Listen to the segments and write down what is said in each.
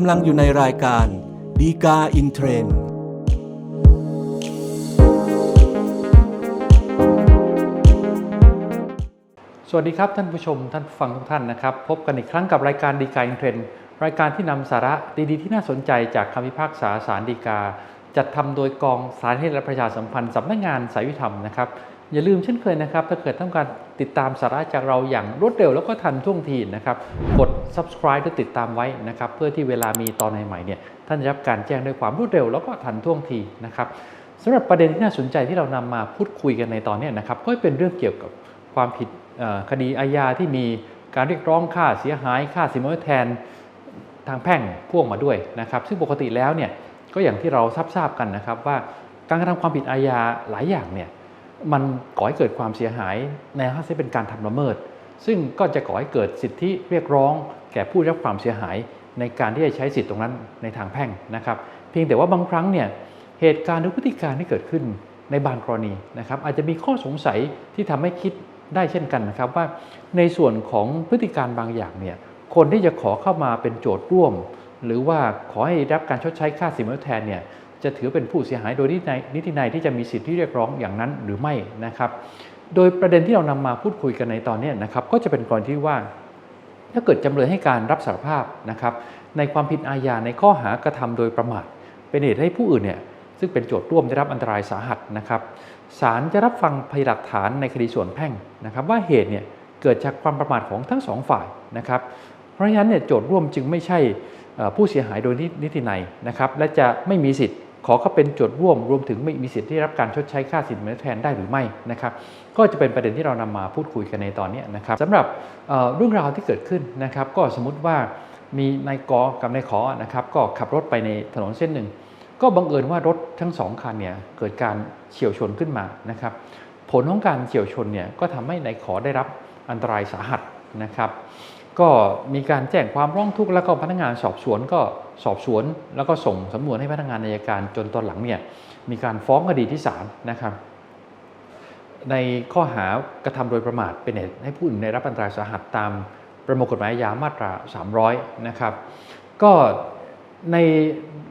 กำลังอยู่ในรายการดีกาอินเทรนสวัสดีครับท่านผู้ชมท่านผู้ฟังทุกท่านนะครับ พบกันอีกครั้งกับรายการดีกาอินเทรนด์รายการที่นำสาระดีๆ ที่น่าสนใจจากคำพิพากษาสารดีกา จัดทำโดยกองสารเทศและประชาสัมพันธ์สำนักงานสายวิธรรมนะครับ อย่าลืมเช่นเคยนะครับ ถ้าเกิดต้องการติดตามสาระจากเราอย่างรวดเร็วแล้วก็ทันท่วงทีนะครับ กด subscribe หรือติดตามไว้นะครับ เพื่อที่เวลามีตอนใหม่ๆเนี่ยท่านจะรับการแจ้งด้วยความรวดเร็วแล้วก็ทันท่วงทีนะครับสำหรับประเด็นที่น่าสนใจที่เรานำมาพูดคุยกันในตอนนี้นะครับ ก็เป็นเรื่องเกี่ยวกับความผิดคดีอาญาที่มีการเรียกร้องค่าเสียหายค่าสินไหมแทนทางแพ่งพ่วงมาด้วยนะครับ ซึ่งปกติแล้วเนี่ยก็อย่างที่เราทราบทราบกันนะครับว่าการกระทำความผิดอาญาหลายอย่างเนี่ย มันก่อให้เกิดความเสียหายในลักษณะเป็นการทำละเมิด ซึ่งก็จะก่อให้เกิดสิทธิเรียกร้อง แก่ผู้รับความเสียหายในการที่จะใช้สิทธิตรงนั้นในทางแพ่งนะครับ เพียงแต่ว่าบางครั้งเนี่ยเหตุการณ์หรือพฤติการที่เกิดขึ้นในบางกรณีนะครับ อาจจะมีข้อสงสัยที่ทำให้คิดได้เช่นกันนะครับ ว่าในส่วนของพฤติการบางอย่างเนี่ยคนที่จะขอเข้ามาเป็นโจทย์ร่วม หรือว่าขอให้รับการชดใช้ค่าสินไหมทดแทนเนี่ย จะถือเป็นผู้เสียหายโดยนิตินัยที่จะมีสิทธิเรียกร้องอย่างนั้นหรือไม่นะครับ โดยประเด็นที่เรานำมาพูดคุยกันในตอนนี้นะครับ ก็จะเป็นกรณีที่ว่า ถ้าเกิดจำเลยให้การรับสารภาพนะครับ ในความผิดอาญาในข้อหากระทำโดยประมาท เป็นเหตุให้ผู้อื่นเนี่ยซึ่งเป็นโจทย์ร่วมได้รับอันตรายสาหัสนะครับศาลจะรับฟังพยานหลักฐานในคดีส่วนแพ่งนะครับ ว่าเหตุเนี่ยเกิดจากความประมาทของทั้งสองฝ่ายนะครับ เพราะฉะนั้นเนี่ยโจทย์ร่วมจึงไม่ใช่ผู้เสียหายโดยนิตินัยนะครับ และจะไม่มีสิทธิ์ ขอเขาเป็นโจทย์ร่วม รวมถึงไม่มีสิทธิ์ที่รับการชดใช้ค่าสินไหมทดแทนได้หรือไม่นะครับก็จะเป็นประเด็นที่เรานำมาพูดคุยกันในตอนนี้นะครับสำหรับเรื่องราวที่เกิดขึ้นนะครับก็สมมุติว่ามีนายกอกับนายขอนะครับก็ขับรถไปในถนนเส้นหนึ่ง ก็บังเอิญว่ารถทั้งสองคันเนี่ยเกิดการเฉียวชนขึ้นมานะครับผลของการเฉียวชนเนี่ยก็ทำให้นายขอได้รับอันตรายสาหัสนะครับ ก็มีการแจ้งความร้องทุกข์แล้วก็พนักงานสอบสวนก็ สอบสวน แล้วก็ส่งสำนวนให้พนักงานอัยการจนตอนหลังเนี่ยมีการฟ้องคดีที่ศาลนะครับ ในข้อหากระทำโดยประมาทเป็นเหตุให้ผู้อื่นได้รับอันตรายสาหัสตามประมวลกฎหมายอาญามาตรา 300 นะครับ ก็ใน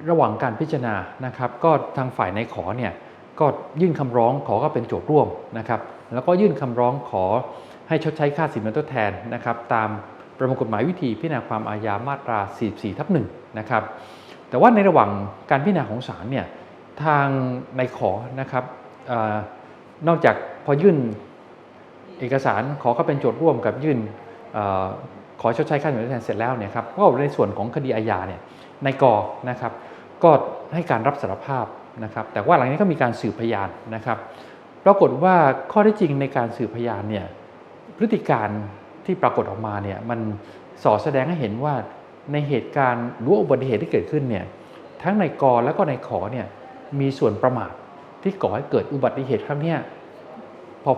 ระหว่างการพิจารณานะครับ ก็ทางฝ่ายในขอเนี่ยก็ยื่นคำร้องขอก็เป็นโจทย์ร่วมนะครับ แล้วก็ยื่นคำร้องขอให้ชดใช้ค่าสินไหมทดแทนนะครับ ตามประมวลกฎหมายวิธีพิจารณาความอาญามาตรา 44ทับ1 นะครับ แต่ว่าในระหว่างการพิจารณาของศาลเนี่ยทางในขอนะครับอนอกจากพอยื่นเอกสารขอเข้าเป็นโจทย์ร่วมกับยื่นอขอชดใช้ค่าสินไหมทดแทนเสร็จแล้วเนี่ยครับก็ในส่วนของคดีอาญาเนี่ยในกอนะครับ ก็ให้การรับสารภาพนะครับ แต่ว่าหลังนี้ก็มีการสืบพยานนะครับปรากฏว่าข้อเท็จจริงในการสืบพยานเนี่ยพฤติการที่ปรากฏออกมาเนี่ยมันสอแสดงให้เห็นว่า ในเหตุการณ์หรืออุบัติเหตุที่เกิดขึ้นเนี่ยทั้งในกอและก็ในขอเนี่ยมีส่วนประมาทที่ก่อให้เกิดอุบัติเหตุครั้งนี้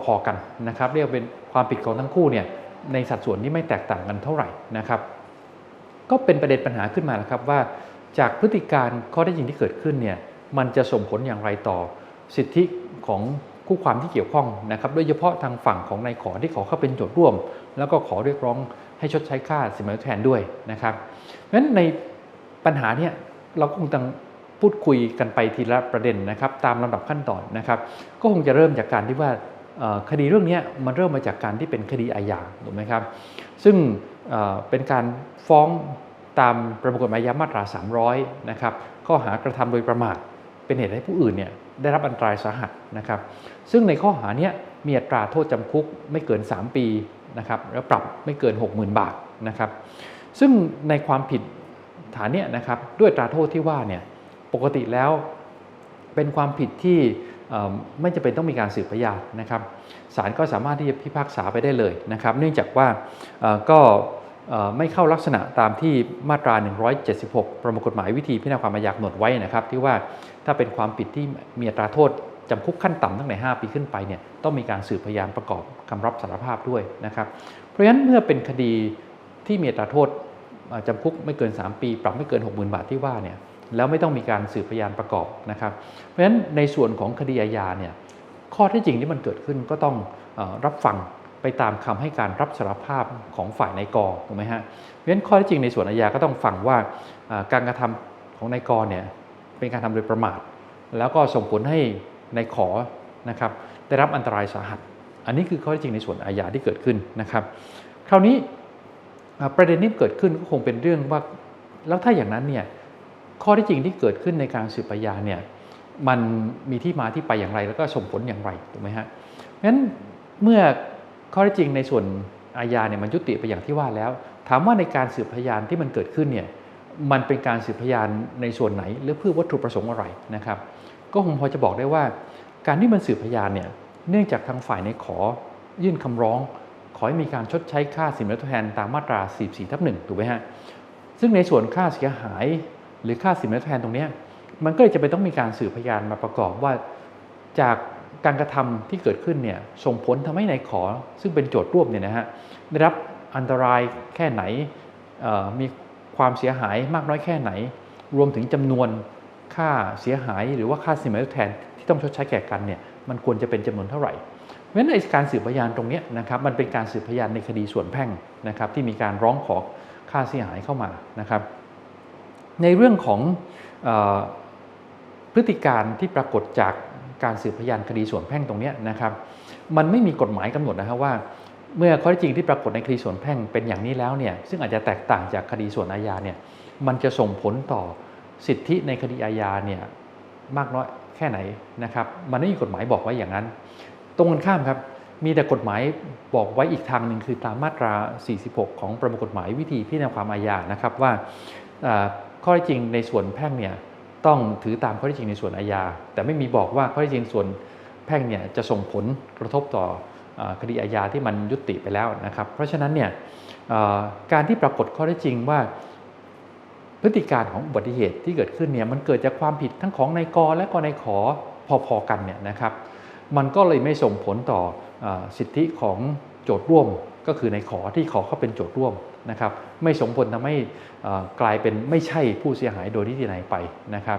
พอๆกันนะครับเรียกเป็นความผิดของทั้งคู่เนี่ยในสัดส่วนที่ไม่แตกต่างกันเท่าไหร่นะครับ ก็เป็นประเด็นปัญหาขึ้นมาแล้วครับว่าจากพฤติการข้อได้จริงที่เกิดขึ้นเนี่ยมันจะส่งผลอย่างไรต่อสิทธิของคู่ความที่เกี่ยวข้องนะครับโดยเฉพาะทางฝั่งของนายขอที่ขอเข้าเป็นโจทย์ร่วม แล้วก็ขอเรียกร้อง ให้ชดใช้ค่าสินไหมทดแทนด้วยนะครับเพราะฉะนั้นในปัญหาเนี่ยเราก็คงต้องพูดคุยกันไปทีละประเด็นนะครับ ตามลำดับขั้นตอนนะครับ ก็คงจะเริ่มจากการที่ว่าคดีเรื่องนี้มันเริ่มมาจากการที่เป็นคดีอาญาถูกไหมครับ ซึ่งเอ่อเป็นการฟ้องตามประมวลกฎหมายอาญามาตรา 300 นะครับข้อหากระทำโดยประมาทเป็นเหตุให้ผู้อื่นเนี่ยได้รับอันตรายสาหัสนะครับ ซึ่งในข้อหาเนี้ยมีอัตราโทษจำคุกไม่เกิน 3 ปี นะครับแล้วปรับไม่เกิน 60,000 บาทนะครับซึ่งในความผิดฐานเนี้ยนะครับด้วยตราโทษที่ว่าเนี่ยปกติแล้วเป็นความผิดที่ไม่จำเป็นต้องมีการสืบพยานนะครับศาลก็สามารถที่จะพิพากษาไปได้เลยนะครับ เนื่องจากว่าก็ไม่เข้าลักษณะตามที่มาตรา 176 ประมวลกฎหมายวิธีพิจารณาความอาญากำหนดไว้นะครับ ที่ว่าถ้าเป็นความผิดที่มีอัตราโทษ จำคุกขั้นต่ำตั้งแต่ 5 ปีขึ้นไปเนี่ยต้องมีการสืบพยานประกอบคำรับสารภาพด้วยนะครับ เพราะฉะนั้นเมื่อเป็นคดีที่มีอัตราโทษจำคุกไม่เกิน 3 ปี ปรับไม่เกิน 60,000 บาทที่ว่าเนี่ยแล้วไม่ต้องมีการสืบพยานประกอบนะครับ เพราะฉะนั้นในส่วนของคดีอาญาเนี่ยข้อท็จจริงที่มันเกิดขึ้นก็ต้องอรับฟังไปตามคำให้การรับสารภาพของฝ่ายนายกถูกไหมฮะเพราะฉะนั้นข้อท็จจริงในส่วนอาญาก็ต้องฟังว่าการกระทำของนายกเนี่ยเป็นการทำโดยประมาท แล้วก็ส่งผลให้ ในขอนะครับได้รับอันตรายสาหัส อันนี้คือข้อเท็จจริงในส่วนอาญาที่เกิดขึ้นนะครับ คราวนี้ประเด็นที่เกิดขึ้นก็คงเป็นเรื่องว่าแล้วถ้าอย่างนั้นเนี่ยข้อเท็จจริงที่เกิดขึ้นในการสืบพยานเนี่ยมันมีที่มาที่ไปอย่างไร แล้วก็ส่งผลอย่างไรถูกไหมฮะงั้นเมื่อข้อเท็จจริงในส่วนอาญาเนี่ยมันยุติไปอย่างที่ว่าแล้ว ถามว่าในการสืบพยานที่มันเกิดขึ้นเนี่ยมันเป็นการสืบพยานในส่วนไหน หรือเพื่อวัตถุประสงค์อะไรนะครับ ก็คงพอจะบอกได้ว่า การที่มันสืบพยานเนี่ยเนื่องจากทางฝ่ายในขอยื่นคำร้อง ขอให้มีการชดใช้ค่าสินไหมทดแทนตามมาตรา 44ทับ1ถูกไหมฮะซึ่งในส่วนค่าเสียหายหรือค่าสินไหมทดแทนตรงนี้มันก็เลยจะเป็นต้องมีการสืบพยานมาประกอบว่าจากการกระทำที่เกิดขึ้นเนี่ยส่งผลทำให้ในายขอ ซึ่งเป็นโจทย์ร่วมเนี่ยนะฮะได้รับอันตรายแค่ไหนมีความเสียหายมากน้อยแค่ไหน รวมถึงจำนวน ค่าเสียหายหรือว่าค่าสินไหมทดแทนที่ต้องชดใช้แก่กันเนี่ยมันควรจะเป็นจำนวนเท่าไหร่เพราะฉะนั้นในการสืบพยานตรงนี้นะครับมันเป็นการสืบพยานในคดีส่วนแพ่งนะครับที่มีการร้องขอค่าเสียหายเข้ามานะครับ ในเรื่องของออพฤติการที่ปรากฏจากการสืบพยานคดีส่วนแพ่งตรงนี้นะครับ มันไม่มีกฎหมายกำหนดนะครับว่า เมื่อข้อเท็จจริงที่ปรากฏในคดีส่วนแพ่งเป็นอย่างนี้แล้วเนี่ยซึ่งอาจจะแตกต่างจากคดีส่วนอาญาเนี่ยมันจะส่งผลต่อ สิทธิในคดีอาญาเนี่ยมากน้อยแค่ไหนนะครับ มันไม่มีกฎหมายบอกไว้อย่างนั้น ตรงกันข้ามครับ มีแต่กฎหมายบอกไว้อีกทางหนึ่งคือตามมาตรา 46 ของประมวลกฎหมายวิธีพิจารณาความอาญานะครับว่าข้อท็จจริงในส่วนแพ่งเนี่ยต้องถือตามข้อท็จจริงในส่วนอาญา แต่ไม่มีบอกว่าข้อท็จจริงส่วนแพ่งเนี่ยจะส่งผลกระทบต่อคดีอาญาที่มันยุติไปแล้วนะครับ เพราะฉะนั้นเนี่ยการที่ปรากฏข้อเท็จจริงว่า พฤติการของอุบัติเหตุที่เกิดขึ้นเนี่ยมันเกิดจากความผิดทั้งของนายกและก็นายขอพอๆกันเนี่ยนะครับ มันก็เลยไม่ส่งผลต่ออสิทธิของโจทย์ร่วมก็คือในขอที่ขอเข้าเป็นโจทย์ร่วมนะครับ ไม่ส่งผลทำให้กลายเป็นไม่ใช่ผู้เสียหายโดยนิตินัยไปนะครับ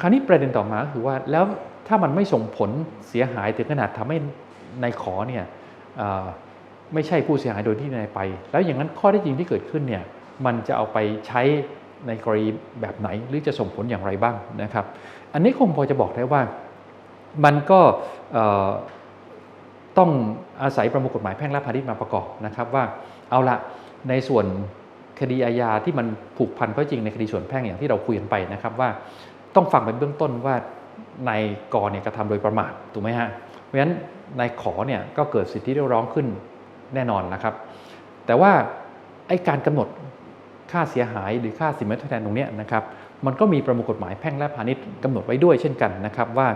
คราวนี้ประเด็นต่อมาก็คือว่าแล้วถ้ามันไม่ส่งผลเสียหายถึงขนาดทำให้ในขอเนี่ยไม่ใช่ผู้เสียหายโดยที่นายไป แล้วอย่างนั้นข้อเท็จจริงที่เกิดขึ้นเนี่ย มันจะเอาไปใช้ในกรณีแบบไหนหรือจะส่งผลอย่างไรบ้างนะครับ อันนี้คงพอจะบอกได้ว่ามันก็ต้องอาศัยประมวลกฎหมายแพ่งและพาณิชย์มาประกอบนะครับว่าเอาละในส่วนคดีอาญาที่มันผูกพันก็จริงในคดีส่วนแพ่งอย่างที่เราคุยกันไปนะครับว่าต้องฟังเป็นเบื้องต้นว่านายกเนี่ยกระทำโดยประมาทถูกไหมฮะเพราะฉะนั้นนายขอเนี่ยก็เกิดสิทธิเรียกร้องขึ้นแน่นอนนะครับ แต่ว่าไอ้การกำหนด ค่าเสียหายหรือค่าสินไหมทดแทนตรงนี้นะครับมันก็มีประมวลกฎหมายแพ่งและพาณิชย์กำหนดไว้ด้วยเช่นกันนะครับว่า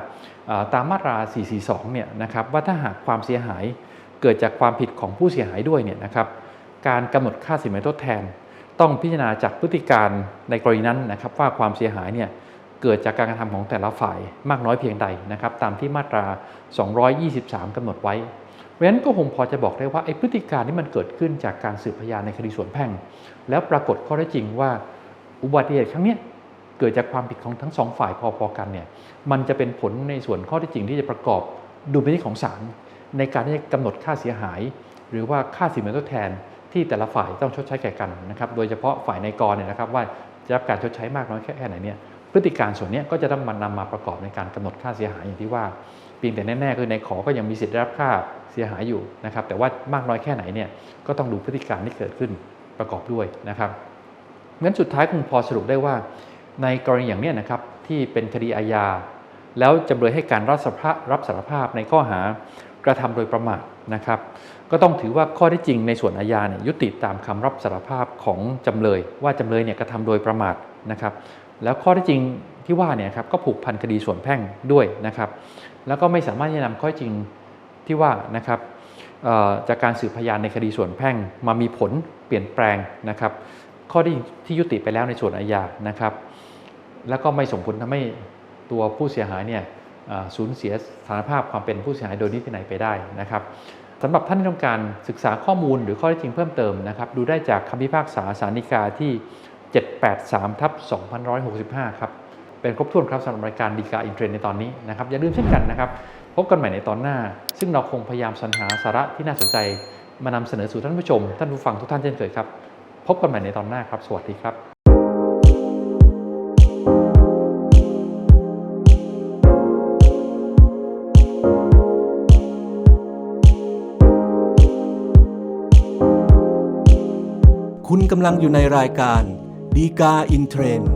ตามมาตรา 442 เนี่ยนะครับว่าถ้าหากความเสียหายเกิดจากความผิดของผู้เสียหายด้วยเนี่ยนะครับการกำหนดค่าสินไหมทดแทน ต้องพิจารณาจากพฤติการในกรณีนั้นนะครับว่าความเสียหายเนี่ยเกิดจากการกระทำของแต่ละฝ่ายมากน้อยเพียงใดนะครับตามที่มาตรา 223กำหนดไว้ เพราะฉะนั้นก็คงพอจะบอกได้ว่าไอ้พฤติการที่มันเกิดขึ้นจากการสืบพยานในคดีส่วนแพ่ง แล้วปรากฏข้อเท็จริงว่าอุบัติเหตุครั้งนี้เกิดจากความผิดของทั้งสองฝ่ายพอๆกันเนี่ยมันจะเป็นผลในส่วนข้อท็จจริงที่จะประกอบดุลพินิจของศาลในการที่จะกำหนดค่าเสียหาย หรือว่าค่าสินไหมทดแทนที่แต่ละฝ่ายต้องชดใช้แก่กันนะครับโดยเฉพาะฝ่ายในกรเนี่ยนะครับว่าจะรับการชดใช้มากน้อยแค่ไหนเนี่ยพฤติการส่วนนี้ก็จะต้องมานำมาประกอบในการกำหนดค่าเสียหายอย่างที่ว่า เพียงแต่แน่ๆคือในขอก็ยังมีสิทธิ์รับค่าเสียหายอยู่นะครับ แต่ว่ามากน้อยแค่ไหนเนี่ยก็ต้องดูพฤติการที่เกิดขึ้นประกอบด้วยนะครับงั้นสุดท้ายคงพอสรุปได้ว่า ในกรณีอย่างนี้นะครับที่เป็นคดีอาญา แล้วจำเลยให้การรับสารภาพรับสารภาพในข้อหากระทำโดยประมาทนะครับ ก็ต้องถือว่าข้อที่จริงในส่วนอาญาเนี่ยยุติตามคำรับสารภาพของจำเลย ว่าจำเลยเนี่ยกระทำโดยประมาทนะครับ แล้วข้อที่จริงที่ว่าเนี่ยครับก็ผูกพันคดีส่วนแพ่งด้วยนะครับ แล้วก็ไม่สามารถที่จะนำข้อจริงที่ว่านะครับจากการสืบพยานในคดีส่วนแพ่งมามีผลเปลี่ยนแปลงนะครับ ข้อที่ที่ยุติไปแล้วในส่วนอาญานะครับ แล้วก็ไม่ส่งผลทำให้ตัวผู้เสียหายเนี่ยสูญเสียสถานภาพความเป็นผู้เสียหายโดยนิติไหนยไปได้นะครับสำหรับท่านที่ต้องการศึกษาข้อมูลหรือข้อเท็จจริงเพิ่มเติมนะครับดูได้จากคำพิพากษาสารนิกาที่ 783ทับ2565 ครับ เป็นครบถ้วนครับสำหรับรายการดีกาอินเทรนในตอนนี้นะครับอย่าลืมเช่นกันนะครับพบกันใหม่ในตอนหน้า ซึ่งเราคงพยายามสรรหาสาระที่น่าสนใจมานำเสนอสู่ท่านผู้ชม ท่านผู้ฟังทุกท่านเช่นเคยครับ พบกันใหม่ในตอนหน้าครับ สวัสดีครับคุณกำลังอยู่ในรายการดีกาอินเทรนด์